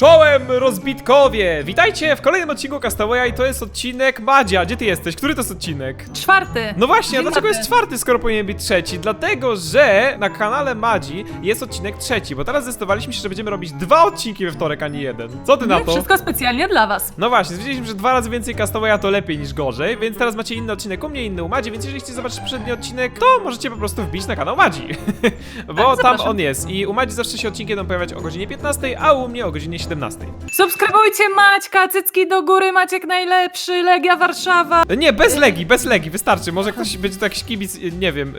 Czołem rozbitkowie! Witajcie w kolejnym odcinku Castawaya i to jest odcinek Madzia. Gdzie ty jesteś? Który to jest odcinek? Czwarty. No właśnie, a Dzień dlaczego dobry. jest czwarty, skoro powinien być trzeci? Dlatego, że na kanale Madzi jest odcinek trzeci, bo teraz zdecydowaliśmy się, że będziemy robić dwa odcinki we wtorek, a nie jeden. Co ty na to? Wszystko specjalnie dla was. No właśnie, stwierdziliśmy, że dwa razy więcej Castawaya to lepiej niż gorzej, więc teraz macie inny odcinek u mnie, inny u Madzi, więc jeżeli chcecie zobaczyć poprzedni odcinek, to możecie po prostu wbić na kanał Madzi. bo tam zapraszam. on jest i u Madzi zawsze się odcinki będą pojawiać o godzinie 15, a u mnie o godzinie 17. Subskrybujcie Maćka, cycki do góry, Maciek najlepszy, Legia Warszawa. Nie, bez Legii, bez Legii, wystarczy. Może ktoś będzie to jakiś kibic, y, nie wiem,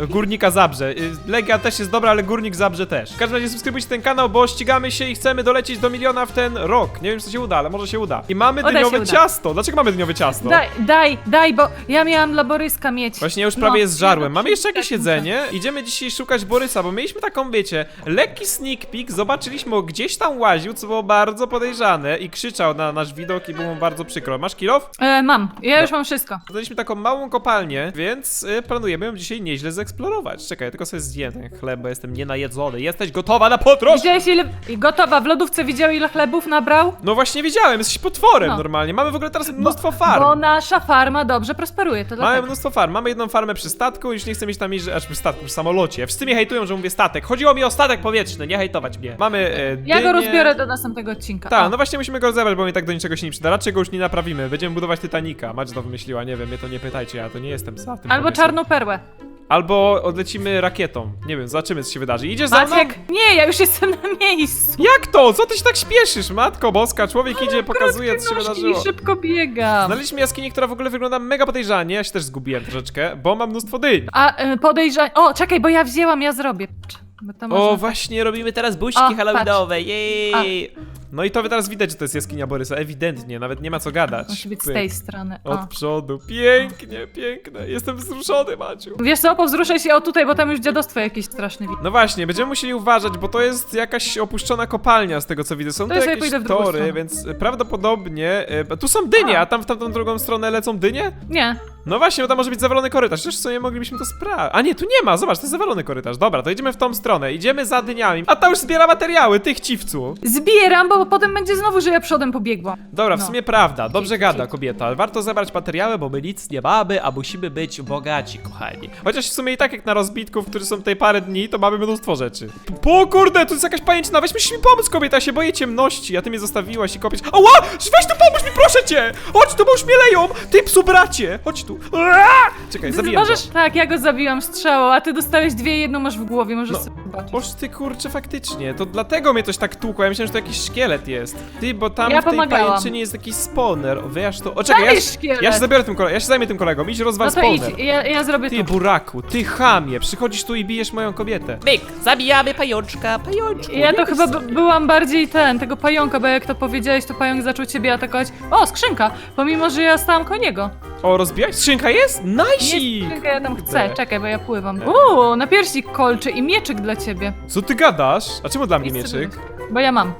y, Górnika Zabrze. Y, Legia też jest dobra, ale Górnik Zabrze też. W każdym razie subskrybujcie ten kanał, bo ścigamy się i chcemy dolecieć do miliona w ten rok. Nie wiem, czy to się uda, ale może się uda. I mamy Uda się, dyniowe uda. ciasto. Dlaczego mamy dyniowe ciasto? Daj, daj, daj, bo ja miałam dla Boryska mieć. Właśnie ja już No, prawie je zżarłem. ja Mamy jeszcze jakieś tak jedzenie. Idziemy dzisiaj szukać Borysa, bo mieliśmy taką, wiecie, lekki sneak peek. Zobaczyliśmy, go gdzieś tam łaził, co było bardzo podejrzane i krzyczał na nasz widok i było mu bardzo przykro. Masz kilof? E, mam, ja już No. mam wszystko. Znaleźliśmy taką małą kopalnię, więc y, planujemy ją dzisiaj nieźle zeksplorować. Czekaj, ja tylko sobie zjem ten chleb, bo jestem nienajedzony. Jesteś gotowa na podróż? Widziałeś ile... i Gotowa, w lodówce widział ile chlebów nabrał? No właśnie wiedziałem, jesteś potworem No. normalnie. Mamy w ogóle teraz mnóstwo farm. Bo nasza farma dobrze prosperuje, to Mamy dlatego. mnóstwo farm. Mamy jedną farmę przy statku, już nie chcę mieć tam jeździć, aż przy statku, przy samolocie. Wszyscy mnie hejtują, że mówię statek. Chodziło mi o statek powietrzny, nie hejtować mnie. Mamy e, Ja go rozbiorę do następnego odcinka. Tak, no właśnie musimy go rozebrać, bo mi tak do niczego się nie przyda. Raczej go już nie naprawimy. Będziemy budować Titanica. Macie to wymyśliła, nie wiem, mnie to nie pytajcie, ja to nie jestem za tym Albo pomysłem. czarną perłę. Albo odlecimy rakietą. Nie wiem, zobaczymy co się wydarzy. Idziesz za mną? Maciek, nie, ja już jestem na miejscu. Jak to? Co ty się tak śpieszysz? Matko boska, człowiek idzie, pokazuje co się Nóżki wydarzyło. i szybko biegam. Znaleźliśmy jaskinię, która w ogóle wygląda mega podejrzanie. Ja się też zgubiłem troszeczkę, bo mam mnóstwo dyń. A y, podejrzanie. O, czekaj, bo ja wzięłam, ja zrobię. Cz, Bo to O, właśnie, robimy teraz buźki O, halloweenowe, jej! No i to teraz widać, że to jest jaskinia Borysa, ewidentnie, nawet nie ma co gadać. Musi być z Pyk. tej strony. O. Od przodu, pięknie, piękne, jestem wzruszony, Maciu. Wiesz co, powzruszaj się o tutaj, bo tam już dziadostwo jakieś straszne widać. No właśnie, będziemy musieli uważać, bo to jest jakaś opuszczona kopalnia z tego co widzę. Są To tu ja sobie jakieś pójdę w drugą tory, stronę. więc prawdopodobnie. E, tu są dynie, A. a tam w tamtą drugą stronę lecą dynie? Nie. No właśnie, bo tam może być zawalony korytarz. Przecież co nie moglibyśmy to sprawdzić. A nie, tu nie ma, zobacz, to jest zawalony korytarz. Dobra, to idziemy w tą stronę, idziemy za dyniami. A ta już zbiera materiały, tych ciwcu. Zbieram, bo potem będzie znowu, że ja przodem pobiegłam. Dobra, w No. sumie prawda, dobrze gada kobieta, ale warto zebrać materiały, bo my nic nie mamy, a musimy być bogaci, kochani. Chociaż w sumie i tak jak na rozbitków, którzy są tutaj parę dni, to mamy mnóstwo rzeczy. Po kurde, tu jest jakaś pajęczyna, weź mi pomóc, kobieta, ja się boję ciemności, a ty mnie zostawiłaś i kopiesz. Ała! Weź tu pomóż mi, proszę cię! Chodź tu, bo już mnie leją! Ty psu bracie! Chodź tu! Aaa! Czekaj, zabiję Możesz? go. Tak, ja go zabiłam strzałą, a ty dostałeś dwie i jedną masz w głowie, możesz No. sobie zobaczyć. Oż ty kurczę, faktycznie, to dlatego mnie coś tak tłukło, ja myślałem, że to jakiś szkielet jest. Ty, bo tam Ja w tej pomagałam. pajęczynie jest jakiś spawner, o, wyjaż to... O, czekaj, ja, szkielet. ja się zabiorę tym kolegą, ja się zajmę tym kolegą, idź rozwal No to idź, spawner. ja, ja zrobię Ty to. buraku, ty chamie, przychodzisz tu i bijesz moją kobietę. Myk, zabijamy pajączka, pajączku. Ja to chyba b- byłam bardziej ten, tego pająka, bo jak to powiedziałeś, to pająk zaczął ciebie atakować. O, skrzynka! Pomimo, że ja stałam koło niego. O, rozbijać? Skrzynka jest? Najsik! skrzynkę ja tam chcę. Kurde. Czekaj, bo ja pływam. Uuu, na pierścik kolczy i mieczyk dla ciebie. Co ty gadasz? A czemu dla mnie mieczyk? Bo ja mam.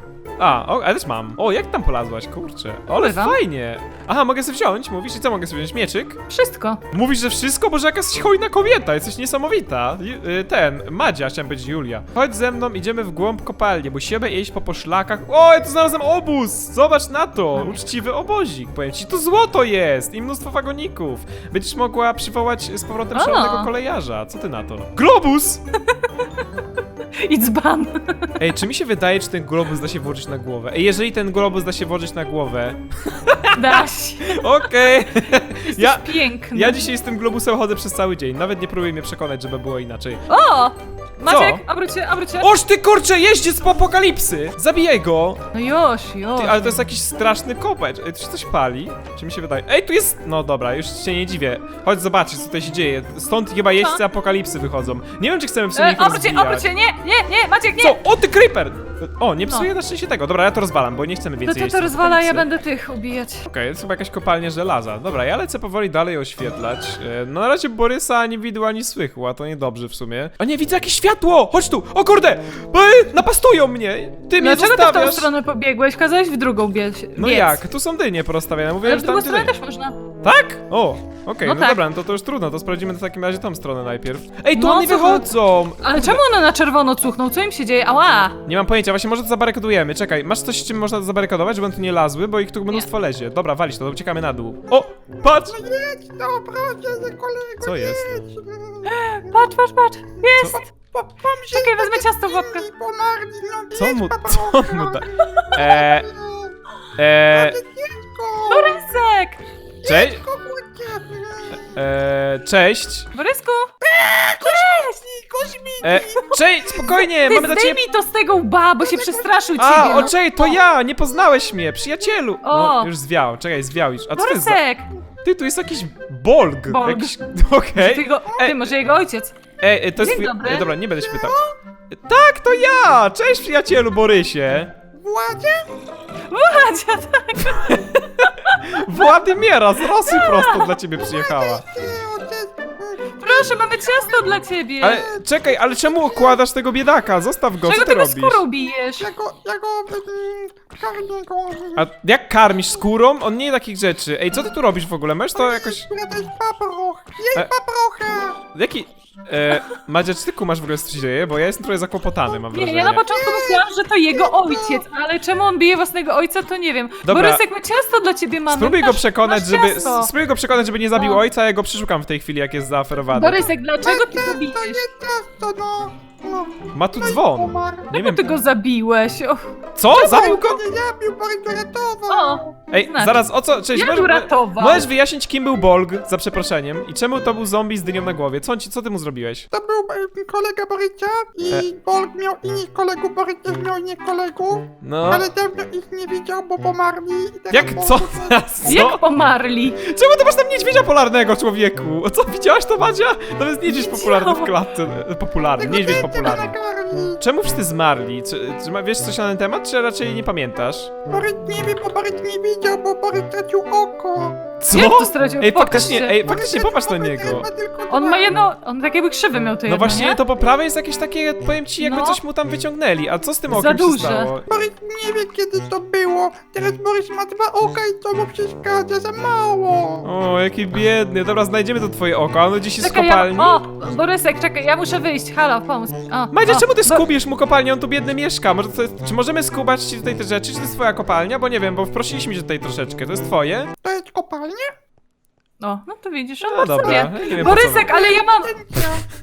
A, o, też mam. O, jak tam polazłaś, kurczę. O, ale Pływam. fajnie. Aha, mogę sobie wziąć, mówisz? I co mogę sobie wziąć? Mieczyk? Wszystko. Mówisz, że wszystko? Boże, jaka jesteś hojna kobieta, jesteś niesamowita. Ju- y, Ten, Madzia, chciałem powiedzieć Julia. Chodź ze mną, idziemy w głąb kopalni, musimy iść po poszlakach. O, ja tu znalazłem obóz! Zobacz na to! Uczciwy obozik, powiem ci, tu złoto jest i mnóstwo wagoników. Będziesz mogła przywołać z powrotem szalonego kolejarza. Co ty na to? Globus! I dzban. Ej, czy mi się wydaje, czy ten globus da się włożyć na głowę? Ej, jeżeli ten globus da się włożyć na głowę, Da się. okej. Ja, Piękny. ja dzisiaj z tym globusem chodzę przez cały dzień. Nawet nie próbuj mnie przekonać, żeby było inaczej. O! Maciek, obróć się, obróć się. Oż ty kurczę, jeździec po apokalipsy! Zabijaj go! No już, już. Ty, ale to jest jakiś straszny kopecz. Ej, tu się coś pali? Czy mi się wydaje? Ej, tu jest... No dobra, już się nie dziwię. Chodź zobaczyć, co tutaj się dzieje. Stąd chyba jeźdźcy apokalipsy wychodzą. Nie wiem, czy chcemy w sumie E, ich obróć się, rozbijać. obróć się, nie, nie, nie, Maciek, nie! Co? O, ty creeper! O, nie psuje No. na szczęście tego. Dobra, ja to rozwalam, bo nie chcemy No więcej to to jeźdźców rozwala, ja apokalipsy. będę tych ubijać. Okej, jest chyba jakaś kopalnia żelaza. Dobra, ja lecę powoli dalej oświetlać. E, No na razie Borysa ani widu, ani słychu, a to niedobrze w sumie. O nie, widzę jakieś światło! Światło! Chodź tu! O kurde! E, Napastują mnie! Ty mnie Dlaczego ty w tą zostawiasz! stronę pobiegłeś? Kazałeś w drugą biec. No biec. jak? Tu są dynie porozstawiane. Mówiłem, Ale w że drugą tam stronę dynie. też można. Tak? O, okej, No no, tak. dobra, no to, to już trudno, to sprawdzimy w takim razie tą stronę najpierw. Ej, tu No, oni co to- wychodzą! Ale czemu one na czerwono cuchną? Co im się dzieje? Ała! Nie mam pojęcia, właśnie może to zabarykadujemy. Czekaj, masz coś, czym można zabarykadować, żeby one tu nie lazły, bo ich tu mnóstwo lezie. Dobra, walić to, uciekamy na dół. O, patrz! Jedź, no proszę, że kolego, Co jest? jedź. Patrz, patrz, patrz! Jest! Czekaj, wezmę ciasto w łapkę. inni Pomarli, no Co mu, co mu da? Eee, eee, Borysek! cześć, eee, cześć. Borysku! Kosmiki, Eee, cześć, spokojnie, Ty mamy dla ciebie... zdejmij to z tego łba, bo się przestraszył A, ciebie. o, no. czej, to ja, nie poznałeś mnie, przyjacielu. No, O. już zwiał, czekaj, zwiał już. A co to jest za... Borysek! Ty, tu jest jakiś bolg. Bolg. Jakiś... Okej. Ty, go, Ej. ty, może jego ojciec. Ej, ej, to jest Dzień twój... dobry. E, dobra, nie będę się pytał. Tak, to ja! Cześć przyjacielu Borysie! Władzie? Władzia, tak. Władimiera z Rosji prosto dla ciebie przyjechała. Ty, ojciec. Proszę, mamy ciasto dla ciebie. Ale czekaj, ale czemu okładasz tego biedaka? Zostaw go, co Czego ty tego robisz? skórą bijesz? Ja go, ja go, mm, karmię go. A jak karmisz skórą? On nie je takich rzeczy. Ej, co ty tu robisz w ogóle? Masz to jakoś... Ja to jest paproch. Jedź, E. paprocha. Jaki... E, Madzia, czy ty kumasz w ogóle co się dzieje? Bo ja jestem trochę zakłopotany, mam Nie, wrażenie. ja na początku myślałam, że to jego ojciec, ale czemu on bije własnego ojca, to nie wiem. Dobra. Borysek, my ciasto dla ciebie mamy. Spróbuj go Masz- przekonać, masz żeby... ciasto. Spróbuj go przekonać, żeby nie zabił No. ojca, a ja go przeszukam w tej chwili, jak jest zaoferowany. Borysek, dlaczego ty go To bijesz? jest ciasto, no. no. Ma tu dzwon. Umarł. Nie Czemu wiem... ty go zabiłeś? Och, Co? Zabił go? Nie zabił, bo go ratował. o, Ej, znaczy. zaraz, o co? Cześć, Jak możesz, uratował? możesz wyjaśnić, kim był Bolg, za przeproszeniem, i czemu to był zombie z dynią na głowie? Co, on ci, co ty mu zrobiłeś? To był e, kolega Borycia i E. Bolk miał innych kolegów, Boryk też miał innych kolegów, No... ale dawno ich nie widział, bo pomarli. I teraz Jak, co? co? Jak pomarli? Czemu ty masz tam niedźwiedzia polarnego, człowieku? O co, widziałaś to, Madzia? To jest niedźwiedź popularny w klatce, e, popularny, Tego niedźwiedź popularny. nakarmi. Czemu wszyscy zmarli? Czy, czy ma, wiesz coś na ten temat, czy raczej nie pamiętasz? Boryk nie wie, bo Boryk nie widział, bo tracił oko. Co? Jak to stracił? Ej, Pokaż faktycznie, się. ej, faktycznie popatrz na niego. On ma jedno, on tak jakby krzywy miał to No jedno, właśnie, nie? to po prawej jest jakieś takie, powiem ci, jakby No. coś mu tam wyciągnęli. A co z tym Za okiem się duże. stało? Nie wie, kiedy to było. Teraz Borys ma dwa oka i to mu przeszkadza za mało. O, jaki biedny. Dobra, znajdziemy to twoje oko. A ono gdzieś jest w Czekaj, ja, kopalni. o, Borysek, czekaj, ja muszę wyjść, halo, pomóż. O, Madzia, o, czemu ty Bo- skubisz mu kopalnię? On tu biedny mieszka. Może to jest, czy możemy skubać ci tutaj te rzeczy? Czy to jest twoja kopalnia? Bo nie wiem, bo wprosiliśmy cię tutaj troszeczkę. To jest twoje? To jest kopalnia? O, no to widzisz, on No ma dobra. sobie. ja Nie wiem, po co Borysek, wam- ale ja mam.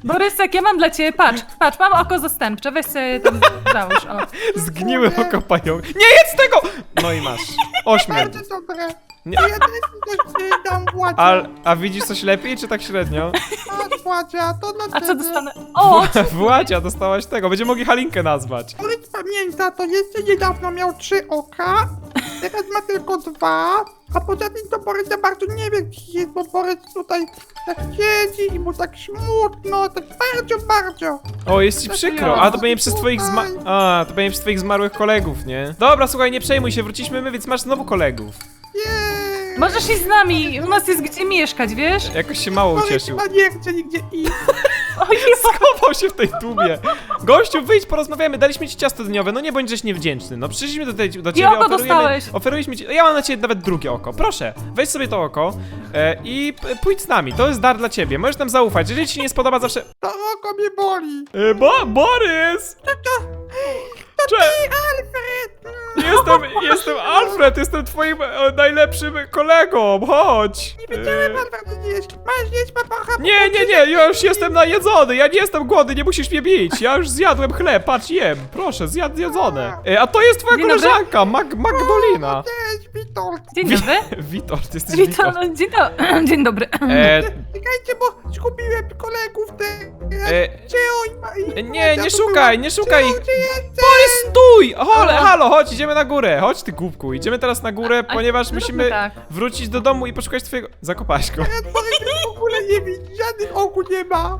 Borysek, ja mam dla ciebie, patrz, patrz, mam oko zastępcze, weź sobie tam załóż, o. Zgniły oko pająk. Nie jedz tego! No i masz. Ośmierd. Bardzo dobre. Nie. To ja też coś y, dam Władzie. A, a widzisz coś lepiej, czy tak średnio? Masz Władzia, to dla A co ciebie. dostanę? O, Władzia, dostałaś tego. Będziemy mogli Halinkę nazwać. Borys pamięta, to jeszcze niedawno miał trzy oka, teraz ma tylko dwa, a poza tym to Borys za bardzo nie wie gdzie jest, bo Borys tutaj tak siedzi i mu tak smutno, tak bardzo, bardzo. O, jest ci przykro. A to będzie przez twoich zma... A, to będzie przez twoich zmarłych kolegów, nie? Dobra, słuchaj, nie przejmuj się, wróciliśmy my, więc masz znowu kolegów. Jeee. możesz iść z nami, u nas jest gdzie mieszkać, wiesz? Jakoś się mało Borys ucieszył. chyba nie chce nigdzie iść. Schował się w tej tubie. Gościu, wyjdź, porozmawiamy. Daliśmy ci ciasto dniowe, no nie bądź niewdzięczny. No przyszliśmy tutaj do ciebie, oko dostałeś. oferujemy ci... Ja mam na ciebie nawet drugie oko. Proszę, weź sobie to oko e, i p- pójdź z nami. To jest dar dla ciebie. Możesz nam zaufać. Jeżeli ci się nie spodoba, zawsze... To oko mnie boli. E, bo, Borys! Cze- ty, Alfred. Mm, Jestem, jestem Alfred, jestem twoim e, najlepszym kolegą. Chodź. Nie wiedziałem, E, Alfred, że. Masz jeść, papacha. Nie, nie, nie, ja już jestem najedzony, ja nie jestem głodny, nie musisz mnie bić. Ja już zjadłem chleb, patrz, jem. Proszę, zjad zjedzone. E, a to jest twoja Dzień dobry. koleżanka, Mag Magdolina. Cześć, Witold. dzień dobry. Witold, jesteś Witam, Witold. dzień, do... dzień dobry. E, Czekajcie, bo zgubiłem kolegów te... e, Gdzie oni ma... E, nie, nie szukaj, nie szukaj ich. Gdzie jesteś? Stój! A. halo, chodź, idziemy na górę. Chodź ty, głupku. Idziemy teraz na górę, A- a ponieważ zróbmy musimy tak. wrócić do domu i poszukać twojego... Zakopałeś go. Borys w ogóle nie widzi, żadnych oku nie ma.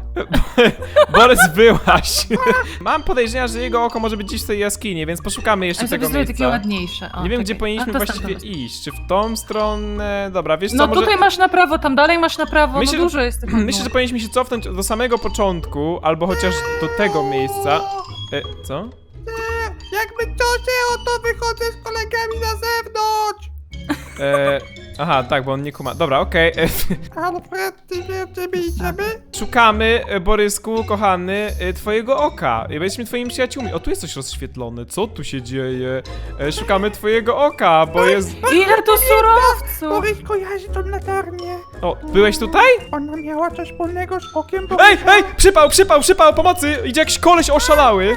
Borys, byłaś. Mam podejrzenia, że jego oko może być gdzieś w tej jaskini, więc poszukamy jeszcze żeby tego zrobić takie miejsca. ładniejsze. O, Nie wiem, czekaj. gdzie powinniśmy A, to właściwie iść. Czy w tą stronę? Dobra, wiesz co, No może... tutaj masz na prawo, tam dalej masz na prawo, Myślę, no dużo jest tych Myślę, że powinniśmy się cofnąć do samego początku, albo chociaż do tego miejsca. E, co? Jakby to się, oto wychodzę z kolegami na zewnątrz. E, aha, tak, bo on nie kuma. Dobra, okej. e, Alfred, ty wiesz, gdzie my idziemy? Szukamy, e, Borysku, kochany, e, twojego oka. I Jesteśmy twoimi przyjaciółmi. O, tu jest coś rozświetlone. Co tu się dzieje? E, Szukamy twojego oka, bo jest... Ile tu surowców! Borys kojarzy tą latarnię. O, byłeś tutaj? Ona miała coś wspólnego z okiem, bo... Ej, ej! Przypał, przypał, przypał, pomocy! Idzie jakiś koleś oszalały!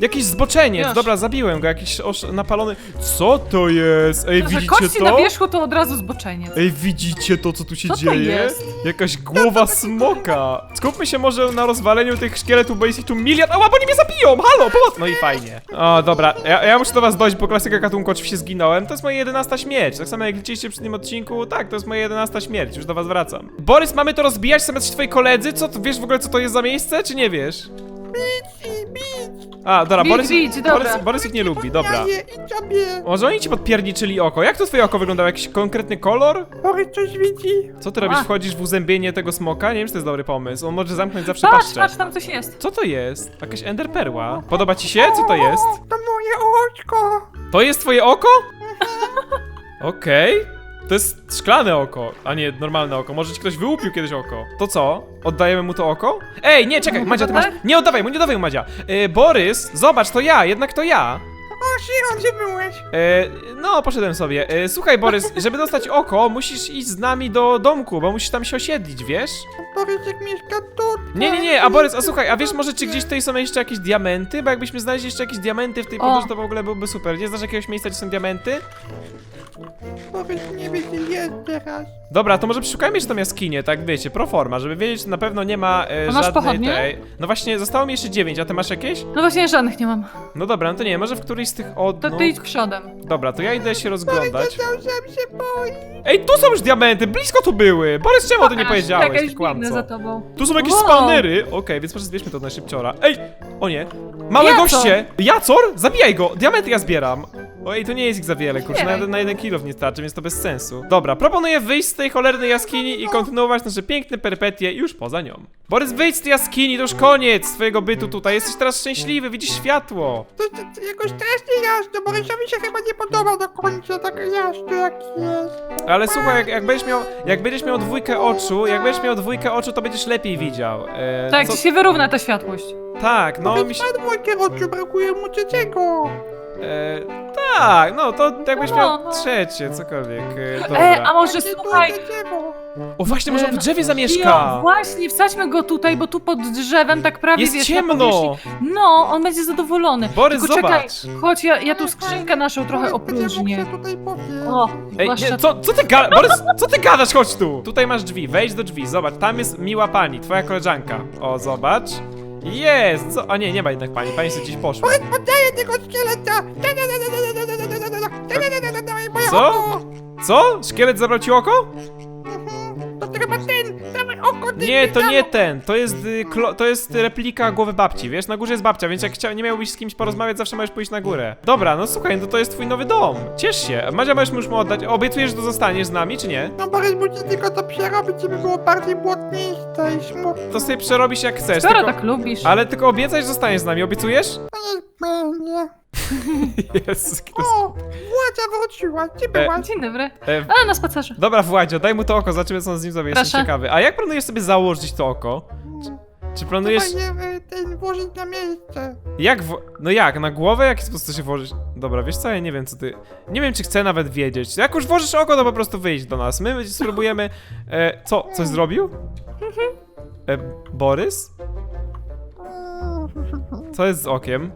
Jakiś zboczeniec, Już. dobra, zabiłem go, jakiś osz... napalony... Co to jest? Ej, Że widzicie kości na to? wierzchu to od razu zboczeniec. Ej, widzicie to, co tu się Co to dzieje? jest? Jakaś głowa smoka. Skupmy się może na rozwaleniu tych szkieletów, bo jest ich tu miliard. Ała, bo oni mnie zabiją! Halo, pomoc! No i fajnie. O, dobra, ja, ja muszę do was dojść, bo klasyka gatunku oczywiście zginąłem. To jest moja jedenasta śmierć. Tak samo jak liczyliście przy tym odcinku, tak, to jest moja jedenasta śmierć. Już do was wracam. Borys, mamy to rozbijać, jacyś twoi koledzy? Co, ty wiesz w ogóle, co to jest za miejsce, czy nie wiesz? Bici. A, dobra, Bić, Borys, dobra. Borys, Borys ich nie lubi, dobra. Ja je, idź sobie. Może oni ci podpierniczyli oko? Jak to twoje oko wyglądało? Jakiś konkretny kolor? Borys coś widzi. Co ty robisz? A. Wchodzisz w uzębienie tego smoka? Nie wiem, czy to jest dobry pomysł. On może zamknąć zawsze Patrz, paszczę. patrz, tam coś jest. Co to jest? Jakaś enderperła. Podoba ci się? Co to jest? O, To moje oczko. To jest twoje oko? Okej. To jest szklane oko, a nie normalne oko. Może ci ktoś wyłupił kiedyś oko. To co? Oddajemy mu to oko? Ej, nie, czekaj, Madzia, ty masz... Nie oddawaj mu, nie oddawaj mu, Madzia. E, Borys, zobacz, to ja, jednak to ja. O, Shiron, gdzie byłeś? E, no, poszedłem sobie. E, słuchaj, Borys, żeby dostać oko, musisz iść z nami do domku, bo musisz tam się osiedlić, wiesz? Borysek mieszka tutaj. Nie, nie, nie, a Borys, a słuchaj, a wiesz może czy gdzieś tutaj są jeszcze jakieś diamenty? Bo jakbyśmy znaleźli jeszcze jakieś diamenty w tej O. podróży, to w ogóle byłby super. Nie znasz jakiegoś miejsca, gdzie są diamenty? Borys nie wie, gdzie jest teraz. Dobra, to może przeszukajmy jeszcze tą jaskinię, tak wiecie, pro forma, żeby wiedzieć, że na pewno nie ma e, A masz żadnej pochodnie? tej... No właśnie, zostało mi jeszcze dziewięć, a ty masz jakieś? No właśnie żadnych nie mam. No dobra, no to nie, może w którejś z tych od... To no. ty idź przodem. Dobra, to ja idę się rozglądać. Że się boi. Ej, tu są już diamenty, blisko tu były! Borys, czemu o tym nie powiedziałeś, Jakaś ty kłamco? za tobą. Tu są jakieś Wow. spawnery! Okej, więc może zbierzmy to na szybciora. Ej! O nie! Małe Jacor! goście! Jacor? Zabijaj go! Diamenty ja zbieram! Ojej, to nie jest ich za wiele, kurczę, na na jeden kilo nie starczy, więc to bez sensu. Dobra, proponuję wyjść z tej cholernej jaskini i kontynuować nasze piękne perypetie już poza nią. Borys, wyjdź z tej jaskini, to już koniec twojego bytu tutaj, jesteś teraz szczęśliwy, widzisz światło! To, to, to jakoś strasznie jasno. Borysowi się chyba nie podoba do końca, tak jasno jak jest. Ale słuchaj, jak, jak, będziesz miał, jak będziesz miał dwójkę oczu, jak będziesz miał dwójkę oczu, to będziesz lepiej widział. E, Tak, co- ci się wyrówna ta światłość. tak, no mi się... ma dwójkę oczu, brakuje mu trzeciego. E, tak, no to jakbyś No, miał no. trzecie, cokolwiek. E, dobra. E, a może słuchaj... O właśnie, może on w e, drzewie Jo, zamieszka! właśnie, wsadźmy go tutaj, bo tu pod drzewem tak prawie Jest wiesz, na ciemno! powierzchni- No, on będzie zadowolony. Borys, Tylko czekaj, zobacz. chodź, ja, ja tu skrzynkę naszą trochę opróżnię. się tutaj powie. O, Ej, zwłaszcza nie, co, co ty gadasz? Borys, co ty gadasz? Chodź tu! Tutaj masz drzwi, wejdź do drzwi, zobacz, tam jest miła pani, twoja koleżanka. O, zobacz. Jest! Co? A nie, nie ma jednak pani, pani sobie gdzieś poszła. Borys, poddaję tego szkieleta. Co? Co? Szkielet zabrał ci oko? To chyba ten, dawaj oko. ty Nie, to nie ten, to jest, y, klo, to jest replika głowy babci, wiesz? Na górze jest babcia, więc jak chcia, nie miałbyś z kimś porozmawiać, zawsze możesz pójść na górę. Dobra, no słuchaj, no to jest twój nowy dom. Ciesz się. Madzia, możesz mu już mu oddać. Obiecujesz, że to zostaniesz z nami, czy nie? No Borys musi tylko to przerobić, żeby było bardziej błotniste i smutne. To sobie przerobisz jak chcesz, Skoro tylko... tak lubisz. Ale tylko obiecaj, że zostaniesz z nami, obiecujesz? Niech będzie. Jezus O, Władza wróciła, gdzie byłaś? Dzień dobry. E, A, na spacerze. dobra, Władzio, daj mu to oko, zobaczymy co on z nim zrobi, jestem Proszę. ciekawy. A jak planujesz sobie założyć to oko? Czy planujesz... Trzeba je y, ten włożyć na miejsce. Jak w... No jak, na głowę? Jaki sposób to się włożyć? Dobra, wiesz co, ja nie wiem co ty... Nie wiem czy chcę nawet wiedzieć. Jak już włożysz oko, to po prostu wyjść do nas. My spróbujemy... E, co? Coś zrobił? E, Borys? Co jest z okiem?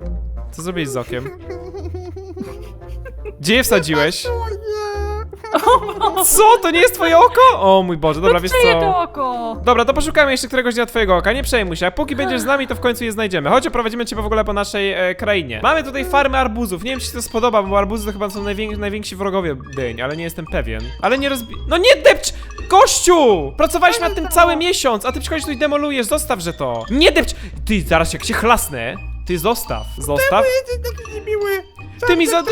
Co zrobiłeś z okiem? Gdzie je wsadziłeś? Co? To nie jest twoje oko? O mój Boże, dobra, wiesz Czyje to co? oko? Dobra, to poszukamy jeszcze któregoś dnia twojego oka, nie przejmuj się. A póki będziesz z nami, to w końcu je znajdziemy. Chodź, oprowadzimy cię w ogóle po naszej e, krainie. Mamy tutaj farmę arbuzów. Nie wiem, czy ci to spodoba, bo arbuzy to chyba są najwięksi, najwięksi wrogowie dyń, ale nie jestem pewien. Ale nie rozbi... No nie depcz! gościu! Pracowaliśmy nad tym cały miesiąc, a ty przychodzisz tu i demolujesz, zostaw, że to. Nie depcz! Ty, zaraz jak się chlasnę, ty zostaw, zostaw. Jesteś taki niemiły. Co Ty mi za-?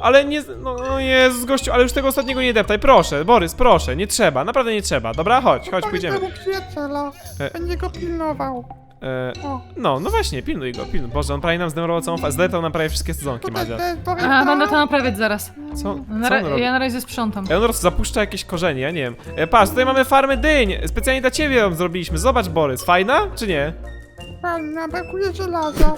Ale nie, no, no Jezus, gościu, ale już tego ostatniego nie deptaj, proszę, Borys, proszę, nie trzeba, naprawdę nie trzeba. Dobra, chodź, chodź, pójdziemy. temu przyjaciela. E. Będzie go pilnował. E, O, no, no właśnie, pilnuj go, pilnuj. Boże, on prawie nam zdemolował całą fazę, zletał nam prawie wszystkie sezonki, tutaj Madzia. Borys. A, będę to naprawiać zaraz. Co, co Na on ra- robi? ja na razie sprzątam. Ej, On roz- zapuszcza jakieś korzenie, ja nie wiem. E, patrz, tutaj mamy farmę dyń. Specjalnie dla ciebie ją zrobiliśmy. Zobacz, Borys. Fajna, czy nie? Fajna, brakuje żelaza.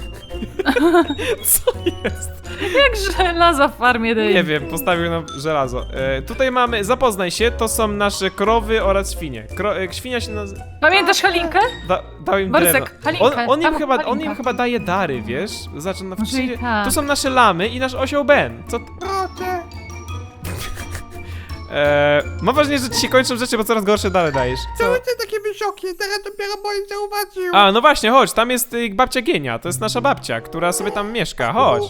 Co jest? Jak żelaza w farmie dyń. Nie wiem, postawił nam żelazo. E, tutaj mamy, zapoznaj się, to są nasze krowy oraz świnie. Kro, e, świnia się nazywa... Pamiętasz Halinkę? Da, dał im Borysek, drewno. Halinkę, On, on, im tam chyba, on Halinka. im chyba daje dary, wiesz? Zaczyna na Może i tak. Tu są nasze lamy i nasz osioł Ben. Co... Proszę. E, mam wrażenie, że ci się kończą rzeczy, bo coraz gorsze dary dajesz. Co? Czemu ty takie wysokie? Teraz dopiero Borys zauważył. A, no właśnie, chodź, tam jest y, babcia Gienia, to jest nasza babcia, która sobie tam mieszka, chodź.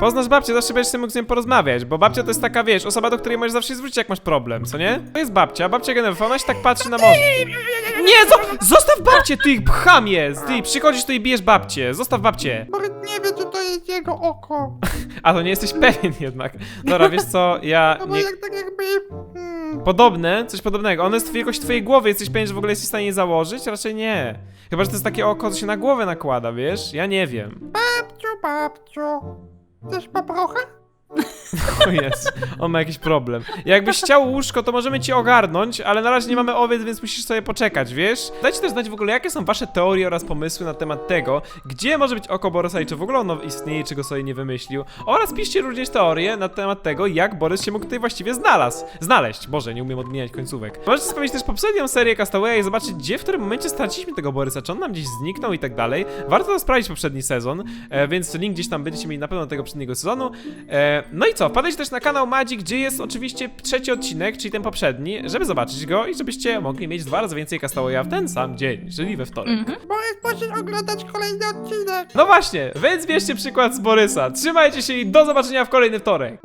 Poznasz babcię, zawsze będziesz sobie mógł z nią porozmawiać, bo babcia to jest taka, wiesz, osoba, do której możesz zawsze się zwrócić, jak masz problem, co nie? To jest babcia, babcia Genewa, ona się tak patrzy na morze. Nie, zo- zostaw babcię, ty chamie! Ty przychodzisz tu i bijesz babcię, zostaw babcię. Borys nie wie, co to jest jego oko. A, to nie jesteś pewien jednak. Dobra, wiesz co, ja No bo nie... jak tak jakby... Hmm, Podobne, coś podobnego, ono jest wielkość twojej głowy, jesteś pewien, że w ogóle jesteś w stanie je założyć? Raczej nie. Chyba, że to jest takie oko, co się na głowę nakłada, wiesz? Ja nie wiem. babciu, babciu. Chcesz paprochę? O jest, on ma jakiś problem. Jakbyś chciał łóżko, to możemy ci ogarnąć, ale na razie nie mamy owiec, więc musisz sobie poczekać, wiesz? Dajcie też znać w ogóle, jakie są wasze teorie oraz pomysły na temat tego, gdzie może być oko Borysa i czy w ogóle ono istnieje, czy go sobie nie wymyślił. Oraz piszcie również teorie na temat tego, jak Borys się mógł tutaj właściwie znalazł. Znaleźć. Boże, nie umiem odmieniać końcówek. Możecie sprawdzić też poprzednią serię Castaway i zobaczyć, gdzie w którym momencie straciliśmy tego Borysa, czy on nam gdzieś zniknął i tak dalej. Warto to sprawdzić poprzedni sezon, e, więc link gdzieś tam będziecie mieli na pewno tego poprzedniego sezonu. E, no i co, wpadajcie też na kanał Madzi, gdzie jest oczywiście trzeci odcinek, czyli ten poprzedni, żeby zobaczyć go i żebyście mogli mieć dwa razy więcej Castawaya w ten sam dzień, czyli we wtorek. Borys, musisz oglądać kolejny odcinek. No właśnie, więc bierzcie przykład z Borysa. Trzymajcie się i do zobaczenia w kolejny wtorek.